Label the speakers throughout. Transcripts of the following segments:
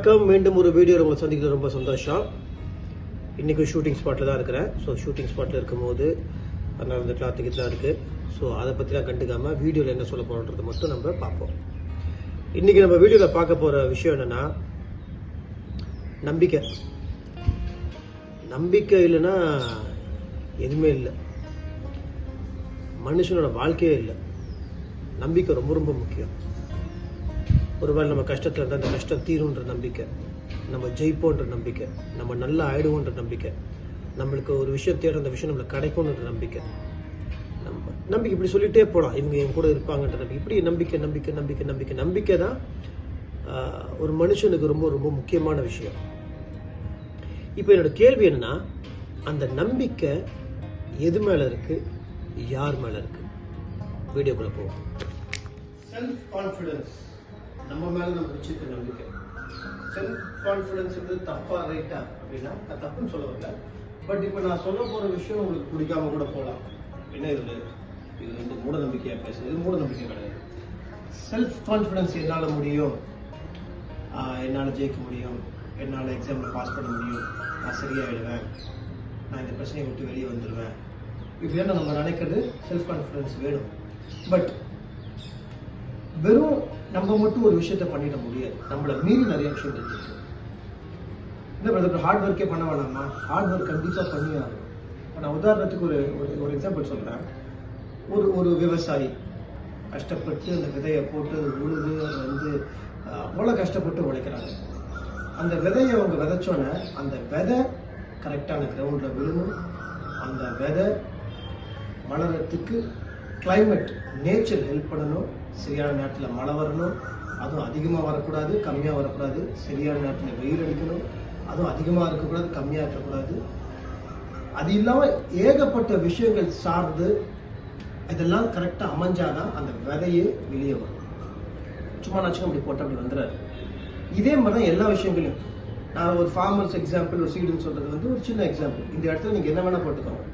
Speaker 1: வணக்கம். மீண்டும் ஒரு வீடியோ உங்களை சந்திக்கிறது ரொம்ப சந்தோஷம். இன்றைக்கி ஷூட்டிங் ஸ்பாட்டில் தான் இருக்கிறேன். ஸோ ஷூட்டிங் ஸ்பாட்டில் இருக்கும்போது அதனால் இந்த கிளாத் தான் இருக்குது ஸோ அதை பற்றிலாம் கண்டுக்காமல் வீடியோவில் என்ன சொல்ல போகிறோன்றது மட்டும் நம்ம பார்ப்போம். இன்றைக்கி நம்ம வீடியோவில் பார்க்க போகிற விஷயம் என்னென்னா நம்பிக்கை. நம்பிக்கை இல்லைன்னா எதுவுமே இல்லை. மனுஷனோட வாழ்க்கையே இல்லை. நம்பிக்கை ரொம்ப ரொம்ப முக்கியம். ஒருவேளை நம்ம கஷ்டத்தில் இருந்தால் அந்த கஷ்டம் தீரும்ன்ற நம்பிக்கை நம்ம ஜெயிப்போன்ற நம்பிக்கை நம்ம நல்லா ஆயிடுவோன்ற நம்பிக்கை நம்மளுக்கு ஒரு விஷயம் தேடுற அந்த விஷயம் நம்மளுக்கு கிடைக்கும்ன்ற நம்பிக்கை. நம்ம நம்பிக்கை இப்படி சொல்லிட்டே போகலாம் இவங்க என் கூட இருப்பாங்கன்ற நம்பிக்கை. இப்படி நம்பிக்கை நம்பிக்கை நம்பிக்கை நம்பிக்கை. நம்பிக்கை தான் ஒரு மனுஷனுக்கு ரொம்ப ரொம்ப முக்கியமான விஷயம். இப்போ என்னோட கேள்வி என்னன்னா அந்த நம்பிக்கை எது மேலே இருக்கு? யார் மேலே இருக்கு? வீடியோக்குள்ளே போவோம். செல்ஃப் கான்ஃபிடன்ஸ் நம்ம மேலே நம்ம வச்சிருக்க நம்பிக்கை. செல்ஃப் கான்ஃபிடன்ஸ் தப்பாக ரைட்டா அப்படின்னா நான் தப்புன்னு சொல்ல வரல. பட் இப்போ நான் சொல்ல போகிற விஷயம் உங்களுக்கு பிடிக்காம கூட போகலாம். என்ன இதில் இது வந்து மூட பேசுகிறது பேசுது இது மூட நம்பிக்கை கிடையாது. செல்ஃப் கான்ஃபிடன்ஸ் என்னால் முடியும். என்னால் ஜெயிக்க முடியும். என்னால் எக்ஸாமில் பாஸ் பண்ண முடியும். நான் சரியாயிடுவேன். நான் இந்த பிரச்சனையை விட்டு வெளியே வந்துடுவேன் இப்படியான நம்ம நினைக்கிறது செல்ஃப் கான்ஃபிடன்ஸ் வேணும். பட் வெறும் நம்ம மட்டும் ஒரு விஷயத்த பண்ணிட முடியாது. நம்மள மீறி நிறைய விஷயம் இருக்கு. இல்லை பிரதர் ஹார்ட் ஒர்க்கே பண்ண வேணாமா? ஹார்ட் ஒர்க் கண்டிப்பாக பண்ணியே ஆகணும். நான் உதாரணத்துக்கு ஒரு ஒரு எக்ஸாம்பிள் சொல்கிறேன் ஒரு ஒரு விவசாயி கஷ்டப்பட்டு அந்த விதையை போட்டு உழுது அதை வந்து அவ்வளோ கஷ்டப்பட்டு உழைக்கிறாங்க. அந்த விதையை அவங்க விதைச்சோன்னே அந்த விதை கரெக்டான கிரவுண்டில் விழுணும். அந்த விதை வளர்கிறதுக்கு கிளைமேட் நேச்சர் ஹெல்ப் பண்ணணும். சரியான நேரத்தில் மழை வரணும். அதுவும் அதிகமாக வரக்கூடாது கம்மியாக வரக்கூடாது. சரியான நேரத்தில் வெயில் அடிக்கணும். அதுவும் அதிகமாக இருக்கக்கூடாது கம்மியாக இருக்கக்கூடாது. அது இல்லாமல் ஏகப்பட்ட விஷயங்கள் சார்ந்து இதெல்லாம் கரெக்டாக அமைஞ்சாதான் அந்த விதையே வெளியே வரும். சும்மா நாச்சும் அப்படி போட்டு அப்படி வந்துடுறாரு இதே மாதிரி தான் எல்லா விஷயங்களையும். நான் ஒரு ஃபார்மர்ஸ் எக்ஸாம்பிள் ஒரு சீடுன்னு சொல்கிறது வந்து ஒரு சின்ன எக்ஸாம்பிள் இந்த இடத்துல நீங்கள் என்ன வேணால் போட்டுக்கோங்க.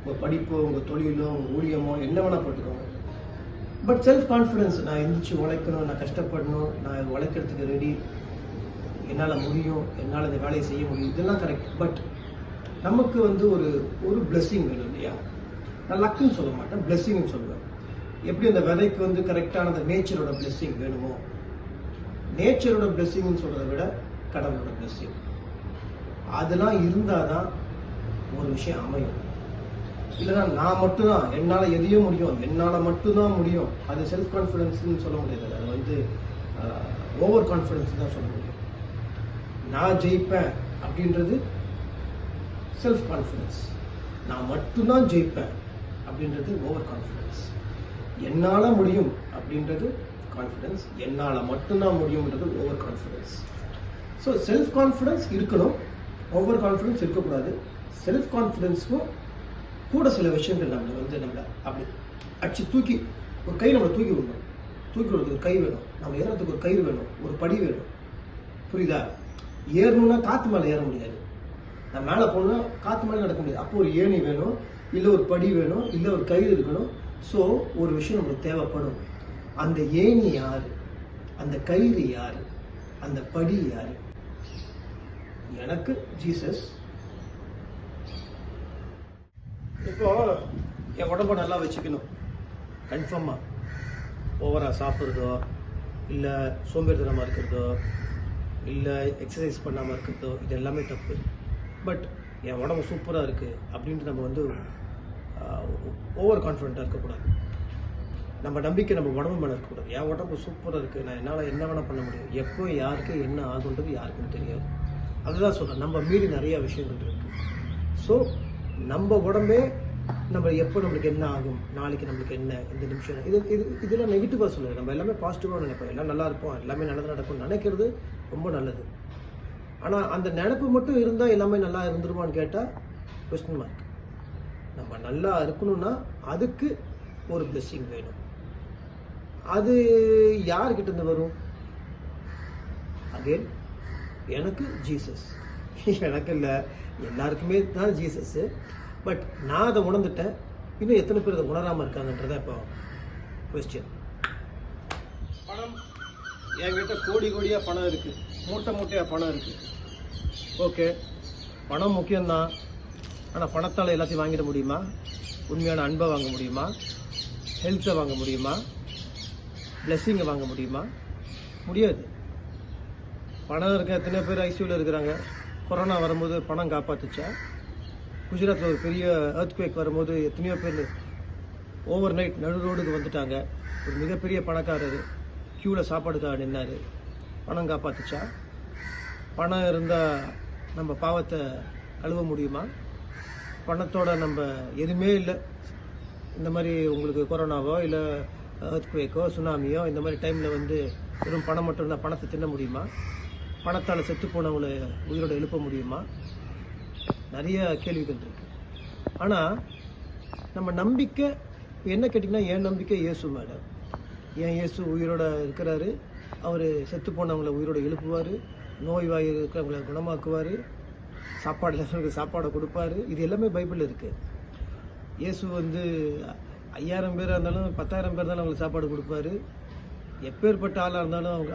Speaker 1: உங்கள் படிப்போ உங்கள் தொழிலோ உங்கள் ஊழியமோ என்ன வேணால் போட்டுக்கோங்க. பட் செல்ஃப் கான்ஃபிடன்ஸ் நான் எழுந்திரிச்சு உழைக்கணும் நான் கஷ்டப்படணும் நான் உழைக்கிறதுக்கு ரெடி என்னால் முடியும் என்னால் இந்த வேலையை செய்ய முடியும் இதெல்லாம் கரெக்ட் பட் நமக்கு வந்து ஒரு ஒரு பிளெஸ்ஸிங் வேணும் இல்லையா? நான் லக்குன்னு சொல்ல மாட்டேன் பிளெஸ்ஸிங்னு சொல்லுவேன். எப்படி அந்த விதைக்கு வந்து கரெக்டான அந்த நேச்சரோட பிளெஸ்ஸிங் வேணுமோ? நேச்சரோட பிளெஸ்ஸிங்னு சொல்கிறத விட கடவுளோட பிளெஸ்ஸிங் அதெல்லாம் இருந்தால் தான் ஒரு விஷயம் அமையும். இல்லைன்னா நான் மட்டும்தான் என்னால் எதையும் முடியும். என்னால் மட்டும்தான் முடியும். அது செல்ஃப் கான்ஃபிடென்ஸ்னு சொல்ல முடியாது. அது வந்து ஓவர் கான்ஃபிடென்ஸ் தான் சொல்ல முடியும். நான் ஜெயிப்பேன் அப்படின்றது செல்ஃப் கான்ஃபிடென்ஸ் நான் மட்டும்தான் ஜெயிப்பேன் அப்படின்றது ஓவர் கான்ஃபிடென்ஸ் என்னால் முடியும் அப்படின்றது கான்ஃபிடென்ஸ் என்னால் மட்டும்தான் முடியும்ன்றது over confidence so self confidence இருக்கணும். ஓவர் கான்ஃபிடென்ஸ் இருக்கக்கூடாது. செல்ஃப் கான்ஃபிடென்ஸ்க்கும் கூட சில விஷயங்கள் நம்மளை வந்து நம்மளை அப்படி அடிச்சு தூக்கி ஒரு கை நம்மளை தூக்கி விடணும். தூக்கி விடுறதுக்கு ஒரு கை வேணும். நம்ம ஏறத்துக்கு ஒரு கயிறு வேணும். ஒரு படி வேணும். புரியுதா? ஏறணும்னா காற்று மேலே ஏற முடியாது. நான் மேலே போகணும்னா காற்று மேலே நடக்க முடியாது. அப்போ ஒரு ஏணி வேணும் இல்லை ஒரு படி வேணும் இல்லை ஒரு கயிறு இருக்கணும். ஸோ ஒரு விஷயம் நம்மளுக்கு தேவைப்படும். அந்த ஏணி யார்? அந்த கயிறு யார்? அந்த படி யார்? எனக்கு ஜீசஸ் இப்போ என் உடம்ப நல்லா வச்சுக்கணும். கன்ஃபார்மாக ஓவராக சாப்பிட்றதோ இல்லை சோம்பேறித்தனமாக இருக்கிறதோ இல்லை எக்ஸசைஸ் பண்ணாமல் இருக்கிறதோ இது எல்லாமே தப்பு. பட் என் உடம்பு சூப்பராக இருக்குது அப்படின்ட்டு நம்ம வந்து ஓவர் கான்ஃபிடென்ட்டாக இருக்கக்கூடாது. நம்ம நம்பிக்கை நம்ம உடம்பு மேலே இருக்கக்கூடாது. என் உடம்பு சூப்பராக இருக்குது நான் என்னால் என்ன வேணால் பண்ண முடியும். எப்போ யாருக்கு என்ன ஆகுன்றது யாருக்கும் தெரியாது. அதுதான் சொல்கிறேன் நம்ம மீறி நிறையா விஷயங்கள் இருக்குது ஸோ நம்ம உடம்பே நம்ம எப்போ நம்மளுக்கு என்ன ஆகும்? நாளைக்கு நம்மளுக்கு என்ன? இந்த நிமிஷம் இது இது இதெல்லாம் நெகட்டிவாக சொல்லுங்கள் நம்ம எல்லாமே பாசிட்டிவாக நினைப்போம். எல்லாம் நல்லா இருப்போம். எல்லாமே நல்லது நடக்கும் நினைக்கிறது ரொம்ப நல்லது. ஆனால் அந்த நினைப்பு மட்டும் இருந்தால் எல்லாமே நல்லா இருந்துருமான்னு கேட்டால் கொஸ்டின் மார்க் நம்ம நல்லா இருக்கணும்னா அதுக்கு ஒரு பிளெஸ்ஸிங் வேணும். அது யார்கிட்ட இருந்து வரும்? அகெயின் எனக்கு ஜீசஸ் எனக்கு இல்லை எல்லாருக்குமே தான் ஜீசஸ்ஸு பட் நான் அதை உணர்ந்துட்டேன். இன்னும் எத்தனை பேர் அதை உணராமல் இருக்காங்கன்றத இப்போ கொஸ்டின் பணம். என்கிட்ட கோடி கோடியாக பணம் இருக்குது மூட்டை மூட்டையாக பணம் இருக்குது ஓகே பணம் முக்கியம்தான். ஆனால் பணத்தால் எல்லாத்தையும் வாங்கிட முடியுமா? உண்மையான அன்பை வாங்க முடியுமா? ஹெல்த்தை வாங்க முடியுமா? பிளெஸ்ஸிங்கை வாங்க முடியுமா? முடியாது. பணம் இருக்க எத்தனை பேர் ஐசியூவில் இருக்கிறாங்க. கொரோனா வரும்போது பணம் காப்பாத்துச்சா? குஜராத்தில் ஒரு பெரிய அர்த்குவேக் வரும்போது எத்தனையோ பேர் ஓவர் நைட் நடு ரோடுக்கு வந்துட்டாங்க. ஒரு மிகப்பெரிய பணக்காரர் க்யூவில் சாப்பாடுக்காக நின்னார். பணம் காப்பாற்றுச்சா பணம் இருந்தால் நம்ம பாவத்தை கழுவ முடியுமா? பணத்தோட நம்ம எதுவுமே இல்லை. இந்த மாதிரி உங்களுக்கு கொரோனாவோ இல்லை அர்த்குவேக்கோ சுனாமியோ இந்த மாதிரி டைமில் வந்து வெறும் பணம் மட்டும் இருந்தால் பணத்தை தின்ன முடியுமா? பணத்தால் செத்து போனவங்களை உயிரோடு எழுப்ப முடியுமா? நிறைய கேள்விகள் இருக்கு ஆனால் நம்ம நம்பிக்கை என்ன கேட்டிங்கன்னா என் நம்பிக்கை இயேசு மேலே. என் இயேசு உயிரோட இருக்கிறாரு. அவர் செத்து போனவங்களை உயிரோட எழுப்புவார். நோய் வாய் இருக்கிறவங்களை குணமாக்குவார். சாப்பாடு சாப்பாடை கொடுப்பாரு. இது எல்லாமே பைபிளில் இருக்குது இயேசு வந்து ஐயாயிரம் பேராக இருந்தாலும் பத்தாயிரம் பேர் இருந்தாலும் அவங்களுக்கு சாப்பாடு கொடுப்பாரு. எப்பேற்பட்ட ஆளாக இருந்தாலும் அவங்க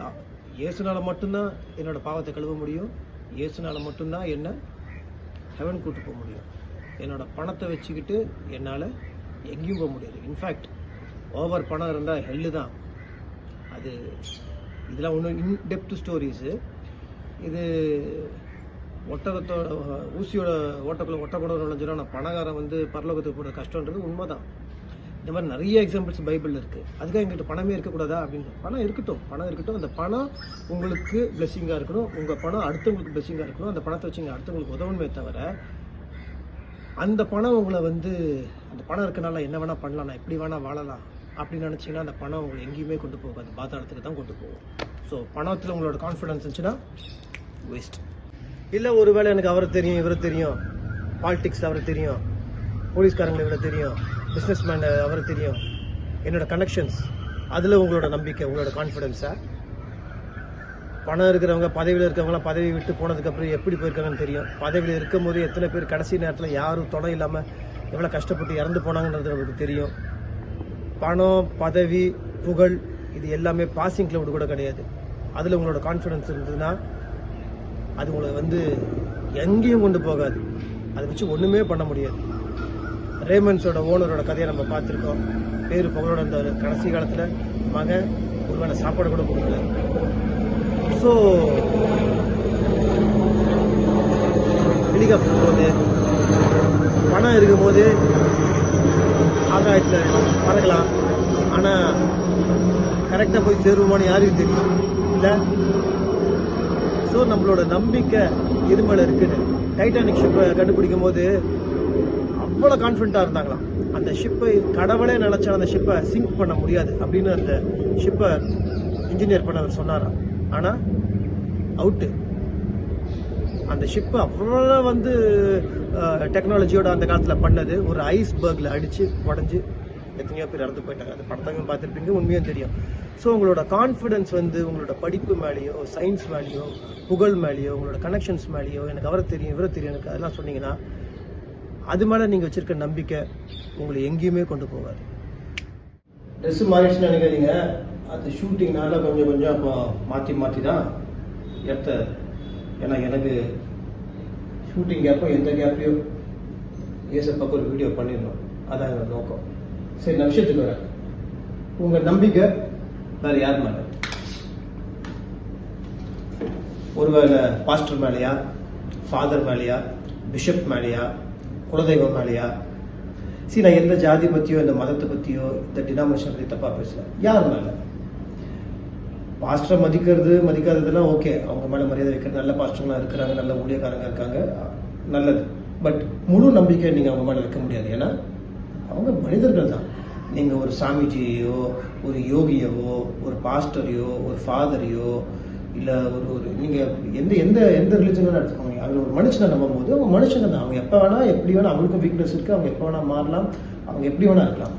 Speaker 1: இயேசுனால் மட்டும்தான் என்னோட பாவத்தை கழுவ முடியும். இயேசுனால் மட்டும்தான் என்ன ஹெவன் கூட்டு போக முடியும். என்னோட பணத்தை வச்சுக்கிட்டு என்னால் எங்கேயும் போக முடியாது. இன்ஃபேக்ட் ஓவர் பணம் இருந்தால் ஹெல்லு தான். அது இதெல்லாம் ஒன்றும் இன் டெப்த் ஸ்டோரிஸு இது ஒட்டகத்தோட ஊசியோட ஓட்டக்குள்ள ஒட்டக்கூட நுழைஞ்சிடும் ஆனால் பணக்காரன் வந்து பரலோகத்துக்கு போகிற கஷ்டன்றது உண்மை தான் இந்த மாதிரி நிறைய எக்ஸாம்பிள்ஸ் பைபிளில் இருக்குது அதுக்காக எங்கள்கிட்ட பணமே இருக்கக்கூடாதா அப்படின்னு. பணம் இருக்கட்டும். பணம் இருக்கட்டும். அந்த பணம் உங்களுக்கு பிளெஸிங்காக இருக்கணும். உங்கள் பணம் அடுத்தவங்களுக்கு பிளெஸிங்காக இருக்கணும். அந்த பணத்தை வச்சு நீங்கள் அடுத்தவங்களுக்கு உதவணுமே தவிர அந்த பணம் உங்களை வந்து அந்த பணம் இருக்கனால என்ன வேணால் பண்ணலாம். நான் எப்படி வேணால் வாழலாம் அப்படின்னு நினச்சிங்கன்னா அந்த பணம் உங்களை எங்கேயுமே கொண்டு போகாது. பாதாளத்துக்கு தான் கொண்டு போகும். ஸோ பணத்தில் உங்களோட கான்ஃபிடன்ஸ் இருந்துச்சுன்னா வேஸ்ட் இல்லை ஒருவேளை எனக்கு அவரை தெரியும் இவரை தெரியும். பாலிடிக்ஸ் அவரை தெரியும். போலீஸ்காரங்களை இவரை தெரியும். பிஸ்னஸ் மேன் அவருக்கு தெரியும். என்னோட கனெக்ஷன்ஸ் அதில் உங்களோட நம்பிக்கை உங்களோட கான்ஃபிடென்ஸா பணம் இருக்கிறவங்க பதவியில் இருக்கிறவங்களாம் பதவி விட்டு போனதுக்கப்புறம் எப்படி போயிருக்காங்கன்னு தெரியும். பதவியில் இருக்கும்போது எத்தனை பேர் கடைசி நேரத்தில் யாரும் துணை இல்லாமல் எவ்வளோ கஷ்டப்பட்டு இறந்து போனாங்கன்றது நமக்கு தெரியும். பணம் பதவி புகழ் இது எல்லாமே பாசிங் கிளவுட் கூட கிடையாது. அதில் உங்களோட கான்ஃபிடன்ஸ் இருந்ததுன்னா அது உங்களை வந்து எங்கேயும் கொண்டு போகாது. அதை வச்சு ஒன்றுமே பண்ண முடியாது. ரேமன்ஸோட ஓனரோட கதையை நம்ம பார்த்துருக்கோம். பேரு புகழோட இருந்தார் கடைசி காலத்தில் மகன் ஒருவேளை சாப்பாடு கூட கொடுக்கல. ஸோ ஹெலிகாப்டர் போகுது பணம் இருக்கும்போது ஆகாயத்தில் பறக்கலாம். ஆனால் கரெக்டாக போய் சேருவோமான்னு யாருக்கு தெரியும்? இல்லை? ஸோ நம்மளோட நம்பிக்கை எது மேலே இருக்குன்னு. டைட்டானிக் ஷிப்பை கண்டுபிடிக்கும் போது அவ்வளோ கான்ஃபிடண்ட்டாக இருந்தாங்களாம். அந்த ஷிப்பை கடவுளே நினச்சா அந்த ஷிப்பை சிங்க் பண்ண முடியாது அப்படின்னு அந்த ஷிப்பை இன்ஜினியர் பண்ணவர் சொன்னாராம். ஆனால் அவுட்டு அந்த ஷிப்பு அவ்வளோ வந்து டெக்னாலஜியோட அந்த காலத்தில் பண்ணது. ஒரு ஐஸ்பர்கில் அடித்து உடஞ்சி எத்தனையோ பேர் இறந்து போயிட்டாங்க. அந்த படத்தையும் பார்த்துருப்பீங்க உண்மையும் தெரியும். ஸோ உங்களோட கான்ஃபிடன்ஸ் வந்து உங்களோட படிப்பு மேலேயோ சயின்ஸ் மேலேயோ புகழ் மேலேயோ உங்களோட கனெக்ஷன்ஸ் மேலேயோ எனக்கு அவரை தெரியும் இவரை தெரியும் எனக்கு அதெல்லாம் சொன்னீங்கன்னா அது மேலே நீங்கள் வச்சுருக்க நம்பிக்கை உங்களை எங்கேயுமே கொண்டு போகாது. ட்ரெஸ்ஸு மாறிடுச்சுன்னு நினைக்காதீங்க. அது ஷூட்டிங்னால கொஞ்சம் கொஞ்சம் அப்போ மாற்றி மாற்றி தான் எடுத்த. ஏன்னா எனக்கு ஷூட்டிங் கேப்போ எந்த கேப்பையும் ஏசப்பாக்கு ஒரு வீடியோ பண்ணிடணும் அதான் என்னோட நோக்கம். சரி நான் விஷயத்துக்கு வரேன். உங்கள் நம்பிக்கை வேறு யார் மேலே? ஒருவேளை பாஸ்டர் மேலேயா ஃபாதர் மேலேயா பிஷப் மேலேயா குலதெய்வம் நாளையா சரி நான் எந்த ஜாதி பற்றியோ இந்த மதத்தை பற்றியோ இந்த டினாமினேஷன் பற்றி தப்பாக பேசல. யார் மேலே? பாஸ்டரை மதிக்கிறது மதிக்காததுலாம் ஓகே அவங்க மேலே மரியாதை வைக்கிறது நல்ல பாஸ்டர்லாம் இருக்கிறாங்க நல்ல ஊழியக்காரங்க இருக்காங்க நல்லது. பட் முழு நம்பிக்கை நீங்கள் அவங்க மேலே வைக்க முடியாது. ஏன்னா அவங்க மனிதர்கள் தான். நீங்கள் ஒரு சாமிஜியோ ஒரு யோகியவோ ஒரு பாஸ்டரையோ ஒரு ஃபாதரையோ இல்லை ஒரு ஒரு நீங்கள் எந்த எந்த எந்த ரிலிஜனும் எடுத்துக்கோங்க. அவங்க ஒரு மனுஷனை நம்பும் போது அவங்க மனுஷங்க தான். அவங்க எப்போ வேணால் எப்படி வேணால் அவங்களுக்கும் வீக்னஸ் இருக்குது அவங்க எப்போ வேணால் மாறலாம். அவங்க எப்படி வேணால் இருக்கலாம்.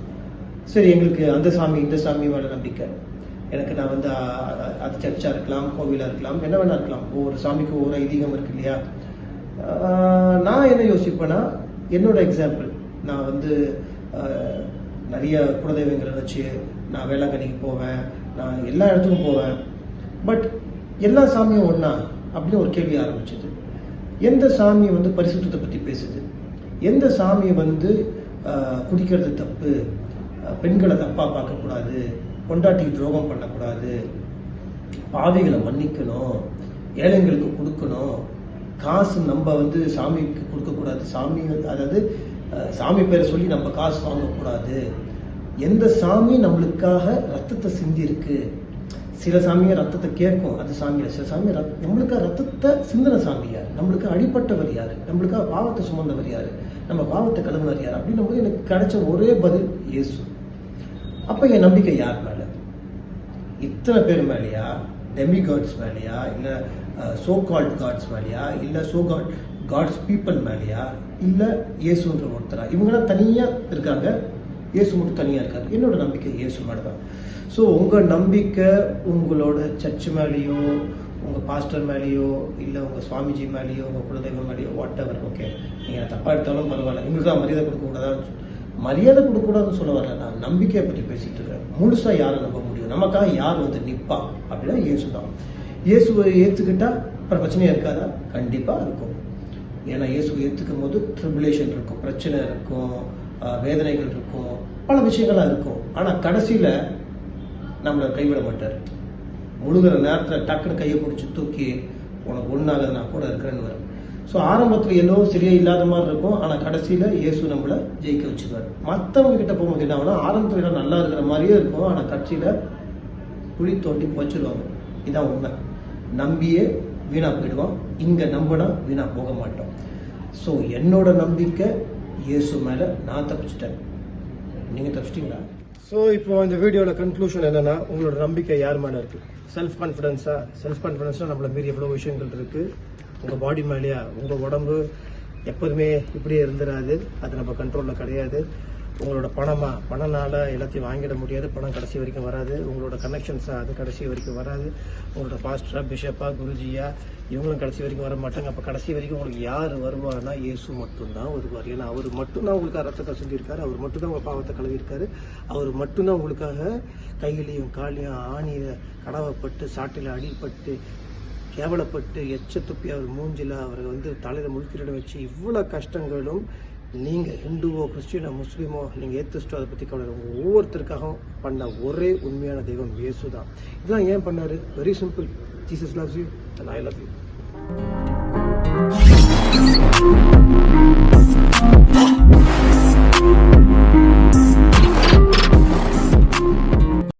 Speaker 1: சரி எங்களுக்கு அந்த சாமி இந்த சாமி மேலே நம்பிக்கை. எனக்கு நான் வந்து அது சர்ச்சாக இருக்கலாம் கோவிலாக இருக்கலாம் என்ன வேணா இருக்கலாம். ஒவ்வொரு சாமிக்கும் ஒவ்வொரு ஐதீகம் இருக்கு இல்லையா? நான் என்ன யோசிப்பேன்னா என்னோட எக்ஸாம்பிள் நான் வந்து நிறைய குலதெய்வங்களை வச்சு நான் வேளாங்கண்ணிக்கு போவேன். நான் எல்லா இடத்துக்கும் போவேன். பட் எல்லா சாமியும் ஒன்றா அப்படின்னு ஒரு கேள்வி ஆரம்பிச்சது. எந்த சாமி வந்து பரிசுத்தத்தை பற்றி பேசுது? எந்த சாமி வந்து குடிக்கிறது தப்பு? பெண்களை தப்பாக பார்க்கக்கூடாது. பொண்டாட்டிக்கு துரோகம் பண்ணக்கூடாது. பாவிகளை மன்னிக்கணும். ஏழைங்களுக்கு கொடுக்கணும். காசு நம்ம வந்து சாமிக்கு கொடுக்கக்கூடாது. சாமி வந்து- அதாவது சாமி பேரை சொல்லி நம்ம காசு வாங்கக்கூடாது. எந்த சாமி நம்மளுக்காக ரத்தத்தை சிந்தி இருக்குது சில சாமிங்க ரத்தத்தை கேட்கும் அது சாமியார் சில சாமி ரத்- நம்மளுக்கு ரத்தத்தை சிந்தன சாமி யார்? நம்மளுக்கு அடிப்பட்டவர் யார்? நம்மளுக்காக பாவத்தை சுமந்தவர் யார்? நம்ம பாவத்தை கலந்தவர் யார்? அப்படின்னு போது எனக்கு கிடைச்ச ஒரே பதில் இயேசு. அப்போ என் நம்பிக்கை யார் மேலே? இத்தனை பேர் மேலேயா? டெமி காட்ஸ் மேலேயா? இல்லை சோ கால்ட் காட்ஸ் மேலேயா? இல்லை சோ காட் காட்ஸ் பீப்புள் மேலேயா? இல்லை இயேசுன்ற ஒருத்தரா? இவங்கெல்லாம் தனியாக இருக்காங்க. இயேசு மட்டும் தனியாக இருக்காரு. என்னோட நம்பிக்கை இயேசு மேலே தான் ஸோ உங்கள் நம்பிக்கை உங்களோட சர்ச் மேலேயோ உங்கள் பாஸ்டர் மேலேயோ இல்லை உங்கள் சுவாமிஜி மேலேயோ உங்கள் குலதெய்வம் மேலேயோ வாட் எவர் ஓகே நீங்கள் தப்பாக எடுத்தாலும் பரவாயில்ல. எங்களுக்கு தான் மரியாதை கொடுக்கக்கூடாதான்னு மரியாதை கொடுக்கக்கூடாதுன்னு சொல்ல வரல. நான் நம்பிக்கையை பற்றி பேசிட்டு இருக்கேன். முழுசாக யாரை நம்ப முடியும்? நமக்காக யார் வந்து நிற்பா அப்படின்னா இயேசு தான். இயேசுவை ஏற்றுக்கிட்டால் அப்புறம் பிரச்சனையாக இருக்காதா? கண்டிப்பாக இருக்கும். ஏன்னா இயேசுவை ஏற்றுக்கும் போது ட்ரிபுலேஷன் இருக்கும். பிரச்சனை இருக்கும். வேதனைகள் இருக்கும் பல விஷயங்கள்லாம் இருக்கும் ஆனால் கடைசியில் நம்மளை கைவிட மாட்டார். முழுகிற நேரத்தில் டக்குன்னு கையை பிடிச்சி தூக்கி உனக்கு ஒன்றாகுது நான் கூட இருக்கிறேன்னு வரும். ஸோ ஆரம்பத்தில் எல்லோ சரியா இல்லாத மாதிரி இருக்கும். ஆனால் கடைசியில் இயேசு நம்மளை ஜெயிக்க வச்சுருவார் மற்றவங்க கிட்ட போகும்போது என்ன ஆகும்னா ஆரம்பத்தில் எல்லாம் நல்லா இருக்கிற மாதிரியே இருக்கும். ஆனால் கட்சியில் குழி தோண்டி போச்சிருவாங்க இதான் உண்மை. நம்பியே வீணாக போயிடுவோம். இங்கே நம்பினா வீணாக போக மாட்டோம். ஸோ என்னோட நம்பிக்கை இயேசு மேலே நான் தப்பிச்சிட்டேன். நீங்கள் தப்பிச்சிட்டிங்களா? ஸோ இப்போ இந்த வீடியோவில் கன்க்ளூஷன் என்னென்னா உங்களோட நம்பிக்கை யார் மேலே இருக்குது செல்ஃப் கான்ஃபிடென்ஸாக செல்ஃப் கான்ஃபிடென்ஸாக நம்மளை மீறி எவ்வளோ விஷயங்கள் இருக்குது உங்கள் பாடி மேலேயா? உங்கள் உடம்பு எப்போதுமே இப்படியே இருந்துடாது அது நம்ம கண்ட்ரோலில் கிடையாது. உங்களோட பணமா? பணனால எல்லாத்தையும் வாங்கிட முடியாது. பணம் கடைசி வரைக்கும் வராது. உங்களோட கனெக்ஷன்ஸா அது கடைசி வரைக்கும் வராது. உங்களோட பாஸ்டரா பிஷப்பா குருஜியா இவங்களும் கடைசி வரைக்கும் வர மாட்டாங்க. அப்போ கடைசி வரைக்கும் உங்களுக்கு யார் வருவார்னா இயேசு மட்டும்தான் வருவார். ஏன்னா அவர் மட்டும்தான் உங்களுக்காக ரத்தத்தை செஞ்சிருக்காரு அவர் மட்டும்தான் உங்கள் பாவத்தை கழுவிருக்காரு அவர் மட்டும்தான் உங்களுக்காக கையிலையும் காலையும் ஆணியில் கடவைப்பட்டு சாட்டில் அடிப்பட்டு கேவலப்பட்டு எச்ச துப்பி அவர் மூஞ்சில அவரை வந்து தலையில முழுக்கிரிட வச்சு இவ்வளோ கஷ்டங்களும் நீங்கள் ஹிந்துவோ கிறிஸ்டியனோ முஸ்லீமோ நீங்கள் ஏத்திஸ்டோ அதை பற்றி கவலை ஒவ்வொருத்தருக்காகவும் பண்ண ஒரே உண்மையான தெய்வம் இயேசு தான் இதெல்லாம் ஏன் பண்ணாரு? Very simple Jesus loves you and I love you